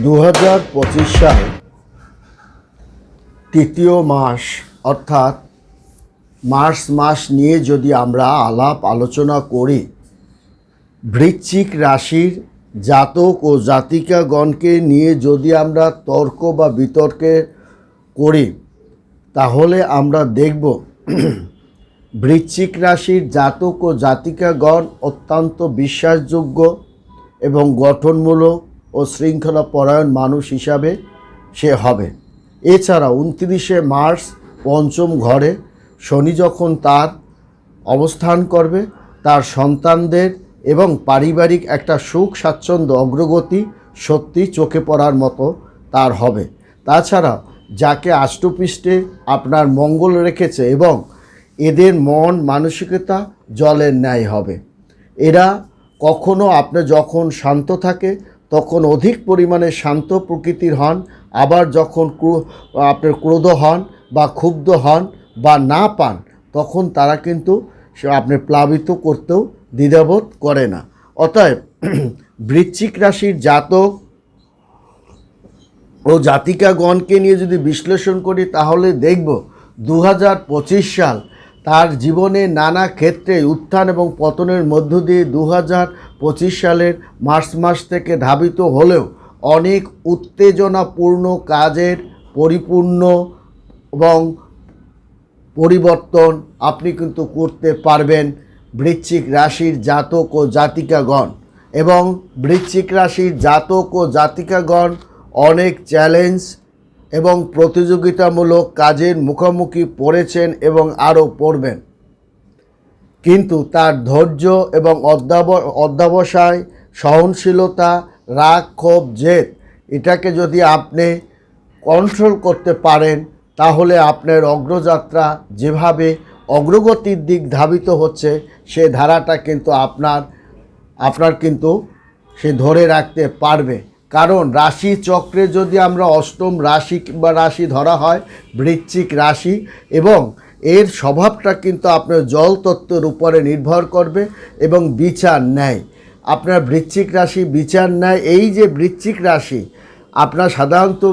দু হাজার পঁচিশ সাল, তৃতীয় মাস, অর্থাৎ মার্চ মাস নিয়ে যদি আমরা আলাপ আলোচনা করি, বৃশ্চিক রাশির জাতক ও জাতিকাগণকে নিয়ে যদি আমরা তর্ক বা বিতর্কে করি, তাহলে আমরা দেখব বৃশ্চিক রাশির জাতক ও জাতিকাগণ অত্যন্ত বিশ্বাসযোগ্য এবং গঠনমূলক ও শৃঙ্খলা পরায়ণ মানুষ হিসাবে সে হবে। এছাড়া উনত্রিশে মার্চ পঞ্চম ঘরে শনি যখন তার অবস্থান করবে, তার সন্তানদের এবং পারিবারিক একটা সুখ স্বাচ্ছন্দ্য অগ্রগতি সত্যি চোখে পড়ার মতো তার হবে। তাছাড়া যাকে আষ্টপৃষ্ঠে আপনার মঙ্গল রেখেছে এবং এদের মন মানসিকতা জলের ন্যায় হবে। এরা কখনো আপনি যখন শান্ত থাকে তখন অধিক পরিমাণে শান্ত প্রকৃতির হন। আবার যখন আপনার ক্রোধ হন বা ক্ষুব্ধ হন বা না পান, তখন তারা কিন্তু আপনি প্লাবিত করতেও দ্বিধাবোধ করে না। অতএব বৃশ্চিক রাশির জাতক ও জাতিকাগণকে নিয়ে যদি বিশ্লেষণ করি, তাহলে দেখব দু হাজার পঁচিশ সাল তার জীবনে নানা ক্ষেত্রে উত্থান এবং পতনের মধ্য দিয়ে দু হাজার পঁচিশ সালের মার্চ মাস থেকে ধাবিত হলেও অনেক উত্তেজনাপূর্ণ কাজের পরিপূর্ণ এবং পরিবর্তন আপনি কিন্তু করতে পারবেন বৃশ্চিক রাশির জাতক ও জাতিকাগণ। এবং বৃশ্চিক রাশির জাতক ও জাতিকাগণ অনেক চ্যালেঞ্জ এবং প্রতিযোগিতামূলক কাজের মুখোমুখি পড়েছেন এবং আরও পড়বেন। কিন্তু তার ধৈর্য এবং অধ্যাব অধ্যাবসায় সহনশীলতা, রাগ, ক্ষোভ, জেদ, এটাকে যদি আপনি কন্ট্রোল করতে পারেন, তাহলে আপনার অগ্রযাত্রা যেভাবে অগ্রগতির দিক ধাবিত হচ্ছে, সে ধারাটা কিন্তু আপনার আপনার কিন্তু সে ধরে রাখতে পারবে। কারণ রাশি চক্রে যদি আমরা অষ্টম রাশি বা রাশি ধরা হয়, বৃশ্চিক রাশি, এবং এর স্বভাবটা কিন্তু আপনার জল তত্ত্বের উপরে নির্ভর করবে এবং বিচার নেয় আপনার বৃশ্চিক রাশি বিচার নেয় এই যে বৃশ্চিক রাশি, আপনার সাধারণত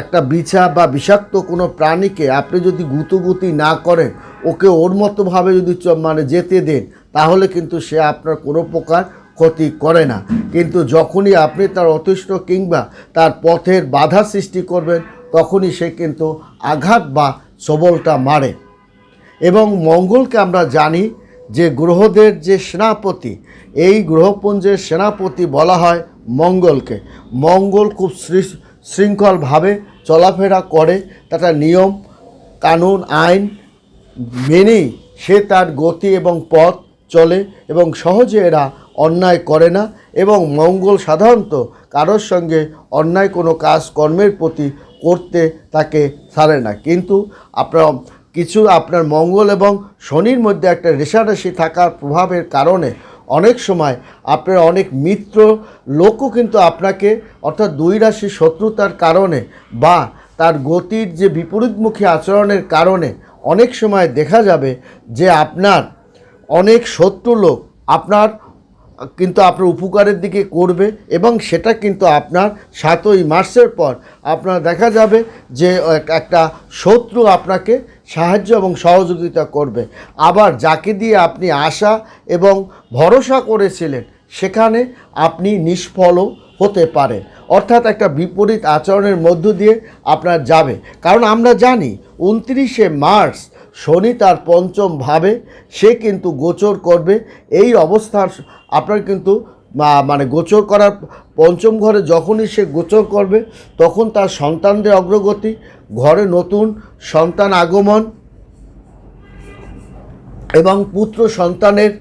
একটা বিছা বা বিষাক্ত কোনো প্রাণীকে আপনি যদি গুতুগুতি না করেন, ওকে ওর মতোভাবে যদি মানে যেতে দেন, তাহলে কিন্তু সে আপনার কোনো প্রকার ক্ষতি করে না। কিন্তু যখনই আপনি তার অতিষ্ঠ কিংবা তার পথের বাধা সৃষ্টি করবেন, তখনই সে কিন্তু আঘাত বা সবলটা মারে। এবং মঙ্গলকে আমরা জানি যে গ্রহদের যে সেনাপতি, এই গ্রহপুঞ্জের সেনাপতি বলা হয় মঙ্গলকে। মঙ্গল খুব শৃঙ্খলভাবে চলাফেরা করে তাটা নিয়ম, কানুন, আইন মেনেই সে তার গতি এবং পথ চলে এবং সহজে এরা অন্যায় করে না এবং মঙ্গল সাধারণত কারোর সঙ্গে অন্যায় কোনো কাজ কর্মের প্রতি করতে তাকে ছাড়ে না। কিন্তু আপনার কিছু আপনার মঙ্গল এবং শনির মধ্যে একটা রেশারেশি থাকার প্রভাবের কারণে অনেক সময় আপনার অনেক মিত্র লোকও কিন্তু আপনাকে অর্থাৎ দুই রাশি শত্রুতার কারণে বা তার গতির যে বিপরীতমুখী আচরণের কারণে অনেক সময় দেখা যাবে যে আপনার অনেক শত্রু লোক আপনার কিন্তু আপনার উপকারের দিকে করবে এবং সেটা কিন্তু আপনার সাতই মার্চের পর আপনার দেখা যাবে যে এক- একটা শত্রু আপনাকে সাহায্য এবং সহযোগিতা করবে। আবার যাকে দিয়ে আপনি আশা এবং ভরসা করেছিলেন, সেখানে আপনি নিষ্ফলও হতে পারেন। অর্থাৎ একটা বিপরীত আচরণের মধ্য দিয়ে আপনার যাবে। কারণ আমরা জানি, উনত্রিশে মার্চ শনি তার পঞ্চম ভাবে, সে কিন্তু গোচর করবে। এই অবস্থার, আপনার কিন্তু মানে গোচর করার পঞ্চম ঘরে যখনই সে গোচর করবে, তখন তার সন্তানদের অগ্রগতি, ঘরে নতুন সন্তান আগমন এবং পুত্র সন্তানের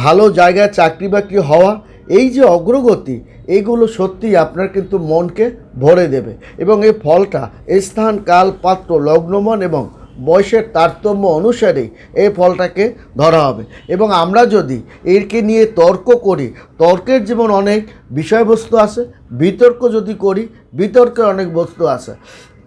ভালো জায়গায় চাকরি বাকরি হওয়া, এই যে অগ্রগতি এইগুলো সত্যিই আপনার কিন্তু মনকে ভরে দেবে। এবং এই ফলটা স্থান, কাল, পাত্র, লগ্নমন এবং বয়সের তারতম্য অনুসারে এই ফলটাকে ধরা হবে। এবং আমরা যদি এরকে নিয়ে তর্ক করি, তর্কের যেমন অনেক বিষয়বস্তু আছে, বিতর্ক যদি করি, বিতর্কের অনেক বস্তু আছে।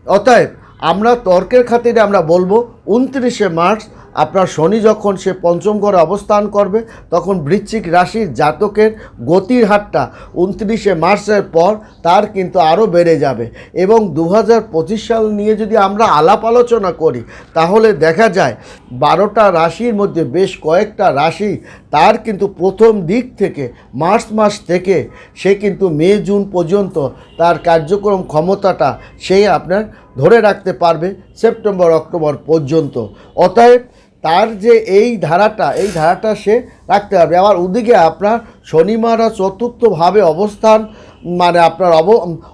অতএব আমরা তর্কের খাতিরে আমরা বলব, উনত্রিশে মার্চ আপনার শনি যখন সে পঞ্চম ঘরে অবস্থান করবে, তখন বৃশ্চিক রাশির জাতকের গতির হারটা উনত্রিশে মার্চের পর তার কিন্তু আরও বেড়ে যাবে। এবং দু হাজার পঁচিশ সাল নিয়ে যদি আমরা আলাপ আলোচনা করি, তাহলে দেখা যায় বারোটা রাশির মধ্যে বেশ কয়েকটা রাশি তার কিন্তু প্রথম দিক থেকে, মার্চ মাস থেকে সে কিন্তু মে, জুন পর্যন্ত তার কার্যক্রম ক্ষমতাটা সেই আপনার ধরে রাখতে পারবে। সেপ্টেম্বর, অক্টোবর পর্যন্ত। অতএব তার যে এই ধারাটা এই ধারাটা সে রাখতে পারবে। আবার ওদিকে আপনার শনি চতুর্থভাবে অবস্থান মানে আপনার অব,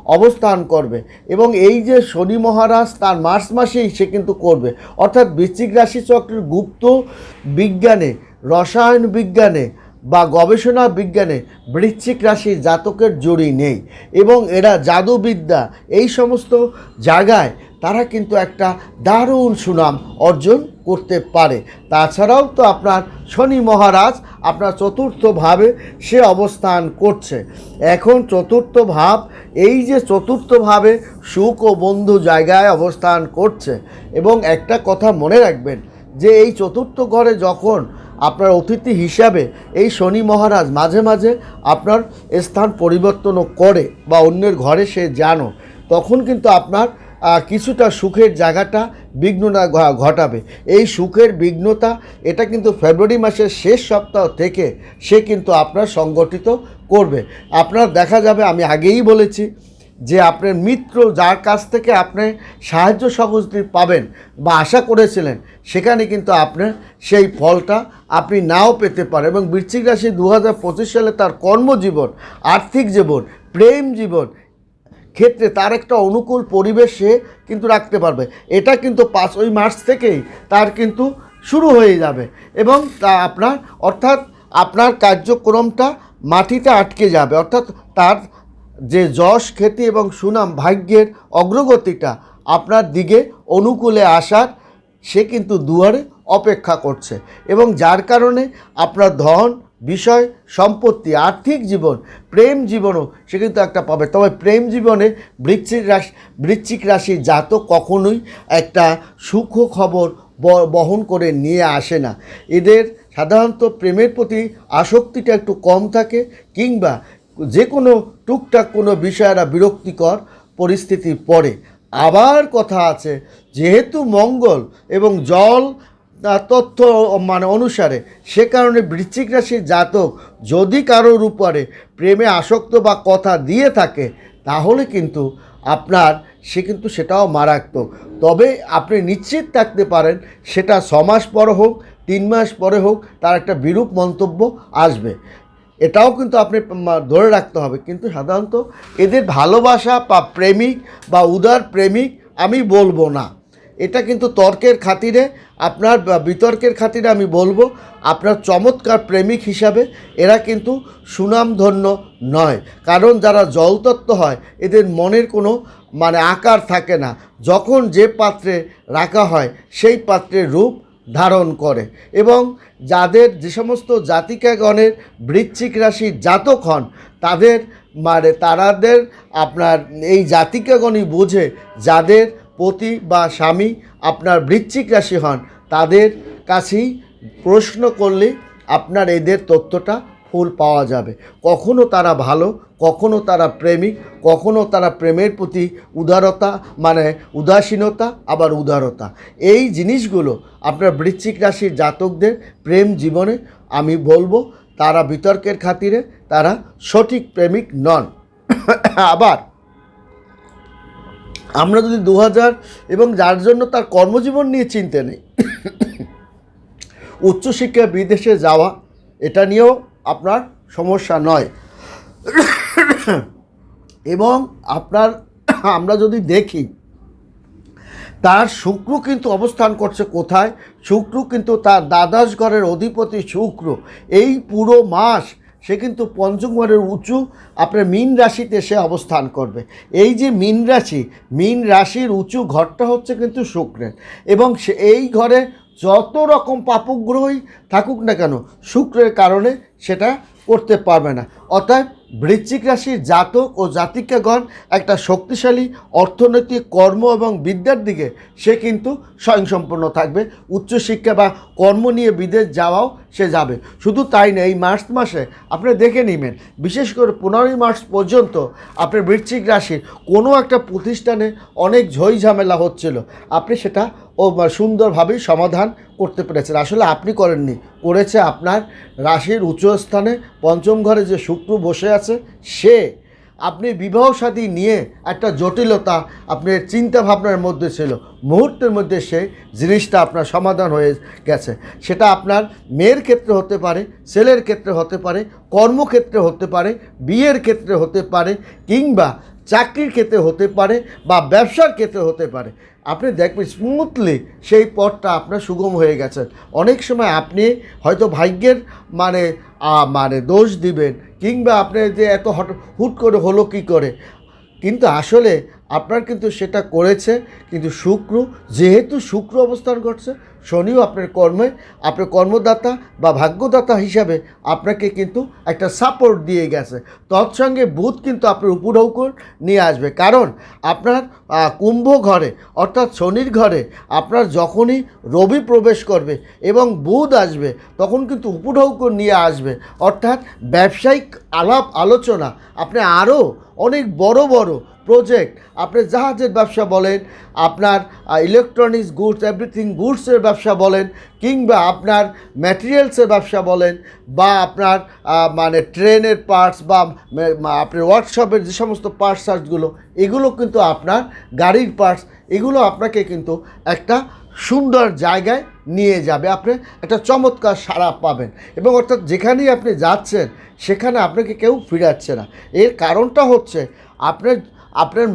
অবস্থান করবে। এবং এই যে শনি মহারাজ তার মার্চ মাসেই সে কিন্তু করবে। অর্থাৎ বৃশ্চিক রাশি চক্রের গুপ্ত বিজ্ঞানে, রসায়ন বিজ্ঞানে বা গবেষণা বিজ্ঞানে বৃশ্চিক রাশির জাতকের জড়ি নেই এবং এরা জাদুবিদ্যা এই সমস্ত জায়গায় তারা কিন্তু একটা দারুণ সুনাম অর্জন করতে পারে। তাছাড়াও তো আপনার শনি মহারাজ আপনার চতুর্থভাবে সে অবস্থান করছে। এখন চতুর্থ ভাব, এই যে চতুর্থভাবে সুখ ও বন্ধু জায়গায় অবস্থান করছে। এবং একটা কথা মনে রাখবেন যে এই চতুর্থ ঘরে যখন আপনার অতিথি হিসাবে এই শনি মহারাজ মাঝে মাঝে আপনার স্থান পরিবর্তনও করে বা অন্যের ঘরে সে জানো তখন কিন্তু আপনার কিছুটা সুখের জায়গাটা বিঘ্নতা ঘটাবে। এই সুখের বিঘ্নতা, এটা কিন্তু ফেব্রুয়ারি মাসের শেষ সপ্তাহ থেকে সে কিন্তু আপনার সংগঠিত করবে। আপনার দেখা যাবে, আমি আগেই বলেছি যে আপনার মিত্র যার কাছ থেকে আপনি সাহায্য সহযোগী পাবেন বা আশা করেছিলেন, সেখানে কিন্তু আপনার সেই ফলটা আপনি নাও পেতে পারেন এবং বৃশ্চিক রাশি দু হাজার পঁচিশ সালে তার কর্মজীবন, আর্থিক জীবন, প্রেম জীবন ক্ষেত্রে তার একটা অনুকূল পরিবেশ কিন্তু রাখতে পারবে। এটা কিন্তু পাঁচই মার্চ থেকেই তার কিন্তু শুরু হয়ে যাবে এবং তা আপনার, অর্থাৎ আপনার কার্যক্রমটা মাটিতে আটকে যাবে, অর্থাৎ তার যে যশ, খ্যাতি এবং সুনাম ভাগ্যের অগ্রগতিটা আপনার দিকে অনুকূলে আসার, সে কিন্তু দুয়ারে অপেক্ষা করছে। এবং যার কারণে আপনার ধন, বিষয়, সম্পত্তি, আর্থিক জীবন, প্রেম জীবনও সে কিন্তু একটা পাবে। তবে প্রেম জীবনে বৃশ্চিক রাশি, বৃশ্চিক রাশির জাতক কখনোই একটা সুখ খবর বহন করে নিয়ে আসে না। এদের সাধারণত প্রেমের প্রতি আসক্তিটা একটু কম থাকে, কিংবা যে কোনো টুকটাক কোনো বিষয়েরা বিরক্তিকর পরিস্থিতি পড়ে আবার কথা আছে, যেহেতু মঙ্গল এবং জল তথ্য মানে অনুসারে সে কারণে বৃশ্চিক রাশির জাতক যদি কারোর উপরে প্রেমে আসক্ত বা কথা দিয়ে থাকে, তাহলে কিন্তু আপনার, সে কিন্তু সেটাও মারাত্মক। তবে আপনি নিশ্চিত থাকতে পারেন, সেটা ছমাস মাস পর হোক, তিন মাস পরে হোক, তার একটা বিরূপ মন্তব্য আসবে। এটাও কিন্তু আপনি ধরে রাখতে হবে। কিন্তু সাধারণত এদের ভালোবাসা বা প্রেমিক বা উদার প্রেমিক আমি বলব না। এটা কিন্তু তর্কের খাতিরে, আপনার বিতর্কের খাতিরে আমি বলব, আপনার চমৎকার প্রেমিক হিসাবে এরা কিন্তু সুনামধন্য নয়। কারণ যারা জলতত্ত্ব হয়, এদের মনের কোনো মানে আকার থাকে না। যখন যে পাত্রে রাখা হয়, সেই পাত্রের রূপ ধারণ করে এবং যাদের যে সমস্ত জাতিকাগণের বৃশ্চিক রাশি জাতক হন, তাদের মানে তারাদের আপনার এই জাতিকাগণই বোঝে যাদের পতি বা স্বামী আপনার বৃশ্চিক রাশি হন, তাদের কাছেই প্রশ্ন করলে আপনার এদের তথ্যটা ফুল পাওয়া যাবে। কখনো তারা ভালো, কখনো তারা প্রেমিক, কখনো তারা প্রেমের প্রতি উদারতা মানে উদাসীনতা, আবার উদারতা। এই জিনিসগুলো আপনার বৃশ্চিক রাশির জাতকদের প্রেম জীবনে, আমি বলব, তারা বিতর্কের খাতিরে, তারা সঠিক প্রেমিক নন। আবার, আমরা যদি দু হাজার এবং যার জন্য তার কর্মজীবন নিয়ে চিন্তা নেই উচ্চশিক্ষা বিদেশে যাওয়া, এটা নিয়েও আপনার সমস্যা নয়। এবং আপনার, আমরা যদি দেখি, তার শুক্র কিন্তু অবস্থান করছে কোথায়? শুক্র কিন্তু তার দ্বাদশ ঘরের অধিপতি শুক্র। এই পুরো মাস সে কিন্তু পঞ্চম ঘরের উঁচু, আপনার মীন রাশিতে সে অবস্থান করবে। এই যে মীন রাশি, মীন রাশির উঁচু ঘরটা হচ্ছে কিন্তু শুক্রের। এবং সে এই ঘরে যত রকম পাপগ্রহই থাকুক না কেন শুক্রের কারণে সেটা করতে পারবে না। অর্থাৎ বৃশ্চিক রাশির জাতক ও জাতিকাগণ একটা শক্তিশালী অর্থনৈতিক কর্ম এবং বিদ্যার দিকে, সে কিন্তু স্বয়ংসম্পন্ন থাকবে। উচ্চশিক্ষা বা কর্ম নিয়ে বিদেশ যাওয়াও সে যাবে। শুধু তাই না, এই মার্চ মাসে আপনি দেখে নেবেন, বিশেষ করে পনেরোই মার্চ পর্যন্ত আপনার বৃশ্চিক রাশির কোনো একটা প্রতিষ্ঠানে অনেক ঝই ঝামেলা হচ্ছিল। আপনি সেটা ও সুন্দরভাবেই সমাধান করতে পেরেছেন। আসলে আপনি করেননি। করেছে আপনার রাশির উচ্চ স্থানে পঞ্চম ঘরে যে শুক্র বসে আছে, সে আপনি বিবাহ সাথী নিয়ে একটা জটিলতা আপনার চিন্তা ভাবনার মধ্যে ছিল। মুহূর্তের মধ্যে সেই জিনিসটা আপনার সমাধান হয়ে গেছে। সেটা আপনার মেয়ের ক্ষেত্রে হতে পারে, ছেলের ক্ষেত্রে হতে পারে, কর্মক্ষেত্রে হতে পারে, বিয়ের ক্ষেত্রে হতে পারে কিংবা চাকরির ক্ষেত্রে হতে পারে বা ব্যবসার ক্ষেত্রে হতে পারে। আপনি দেখবেন স্মুথলি সেই পথটা আপনার সুগম হয়ে গেছে। অনেক সময় আপনি হয়তো ভাগ্যের মানে মানে দোষ দিবেন কিংবা আপনি যে এত হট হুট করে হলো কি করে। কিন্তু আসলে আপনার কিন্তু সেটা করেছে, কিন্তু শুক্র, যেহেতু শুক্র অবস্থান করছে, শনিও আপনার কর্মে, আপনার কর্মদাতা বা ভাগ্যদাতা হিসাবে আপনাকে কিন্তু একটা সাপোর্ট দিয়ে গেছে। তৎসঙ্গে বুধ কিন্তু আপনার উপঢৌকর নিয়ে আসবে। কারণ আপনার কুম্ভ ঘরে, অর্থাৎ শনির ঘরে, আপনার যখনই রবি প্রবেশ করবে এবং বুধ আসবে, তখন কিন্তু উপঢৌকর নিয়ে আসবে। অর্থাৎ ব্যবসায়িক আলাপ আলোচনা, আপনি আরও অনেক বড় বড় প্রজেক্ট আপনি জাহাজের ব্যবসা বলেন, আপনার ইলেকট্রনিক্স গুডস এভরিথিং গুডসের ব্যবসা বলেন, কিংবা আপনার ম্যাটেরিয়ালসের ব্যবসা বলেন, বা আপনার মানে ট্রেনের পার্টস বা আপনার ওয়ার্কশপের যে সমস্ত পার্টস সার্টসগুলো এগুলো কিন্তু আপনার গাড়ির পার্টস এগুলো আপনাকে কিন্তু একটা সুন্দর জায়গায় নিয়ে যাবে, আপনি একটা চমৎকার সাড়া পাবেন। এবং অর্থাৎ যেখানেই আপনি যাচ্ছেন, সেখানে আপনাকে কেউ ফিরাচ্ছে না। এর কারণটা হচ্ছে আপনার আপনার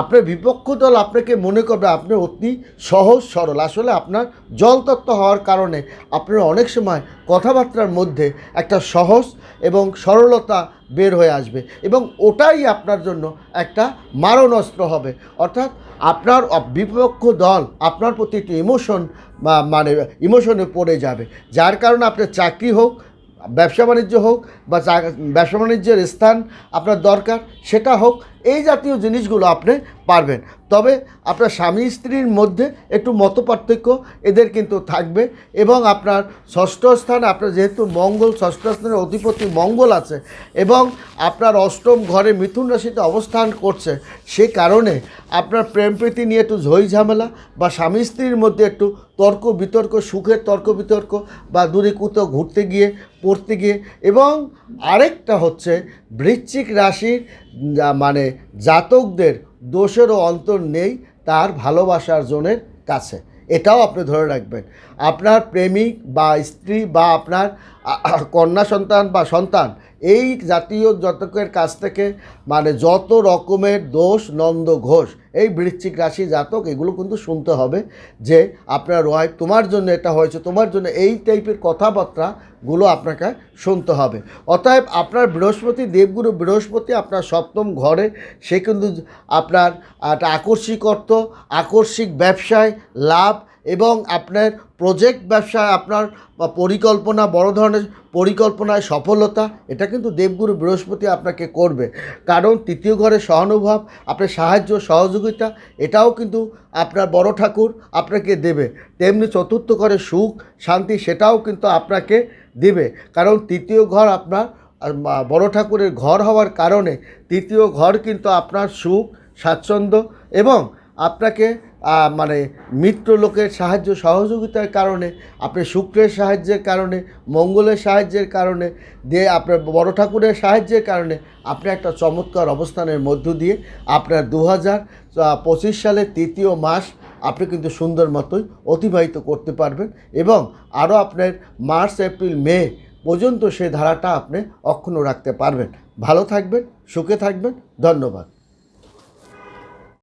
আপনার বিপক্ষ দল আপনাকে মনে করবে আপনি অতি সহজ, সরল। আসলে আপনার জলতত্ত্ব হওয়ার কারণে আপনার অনেক সময় কথাবার্তার মধ্যে একটা সহজ এবং সরলতা বের হয়ে আসবে এবং ওটাই আপনার জন্য একটা মারণাস্ত্র হবে। অর্থাৎ আপনার বিপক্ষ দল আপনার প্রতি একটু ইমোশন মানে ইমোশনে পড়ে যাবে। যার কারণে আপনার চাকরি হোক ব্যবসা বাণিজ্য হোক বা ব্যবসা বাণিজ্যের স্থান আপনার দরকার সেটা হোক এই জাতীয় জিনিসগুলো আপনি পারবেন। তবে আপনার স্বামী স্ত্রীর মধ্যে একটু মত পার্থক্য এদের কিন্তু থাকবে এবং আপনার ষষ্ঠ স্থান, আপনার যেহেতু মঙ্গল, ষষ্ঠ স্থানের অধিপতি মঙ্গল আছে এবং আপনার অষ্টম ঘরে মিথুন রাশিতে অবস্থান করছে, সে কারণে আপনার প্রেম প্রীতি নিয়ে একটু ঝই ঝামেলা বা স্বামী স্ত্রীর মধ্যে একটু তর্ক বিতর্ক, সুখের তর্ক বিতর্ক বা দূরে কোথাও ঘুরতে গিয়ে, পড়তে গিয়ে এবং আরেকটা হচ্ছে বৃশ্চিক রাশির মানে জাতকদের দোষেরও অন্তর নেই তার ভালোবাসার জনের কাছে। এটাও আপনি ধরে রাখবেন। আপনার প্রেমিক বা স্ত্রী বা আপনার কন্যা সন্তান বা সন্তান, এই জাতীয় জাতকের কাছ থেকে মানে যত রকমের দোষ নন্দ ঘোষ, এই বৃশ্চিক রাশি জাতক, এগুলো কিন্তু শুনতে হবে যে আপনার ওয়াইফ তোমার জন্য এটা হয়েছে, তোমার জন্য এই টাইপের কথাবার্তাগুলো আপনাকে শুনতে হবে। অতএব আপনার বৃহস্পতি, দেবগুরু বৃহস্পতি আপনার সপ্তম ঘরে, সে কিন্তু আপনার একটা আকস্মিক অর্থ আকস্মিক ব্যবসায়, লাভ এবং আপনার প্রজেক্ট ব্যবসায় আপনার পরিকল্পনা, বড় ধরনের পরিকল্পনায় সফলতা, এটা কিন্তু দেবগুরু বৃহস্পতি আপনাকে করবে। কারণ তৃতীয় ঘরে সহানুভব, আপনার সাহায্য, সহযোগিতা, এটাও কিন্তু আপনার বড় ঠাকুর আপনাকে দেবে। তেমনি চতুর্থ ঘরে সুখ, শান্তি, সেটাও কিন্তু আপনাকে দেবে। কারণ তৃতীয় ঘর আপনার বড় ঠাকুরের ঘর হওয়ার কারণে তৃতীয় ঘর কিন্তু আপনার সুখ, স্বাচ্ছন্দ্য এবং আপনাকে মানে মিত্র লোকের সাহায্য সহযোগিতার কারণে, আপনি শুক্রের সাহায্যের কারণে, মঙ্গলের সাহায্যের কারণে দিয়ে আপনার বড় ঠাকুরের সাহায্যের কারণে আপনি একটা চমৎকার অবস্থানের মধ্য দিয়ে আপনার দু হাজার পঁচিশ সালের তৃতীয় মাস আপনি কিন্তু সুন্দর মতোই অতিবাহিত করতে পারবেন এবং আরও আপনার মার্চ, এপ্রিল, মে পর্যন্ত সে ধারাটা আপনি অক্ষুণ্ণ রাখতে পারবেন। ভালো থাকবেন, সুখে থাকবেন, ধন্যবাদ।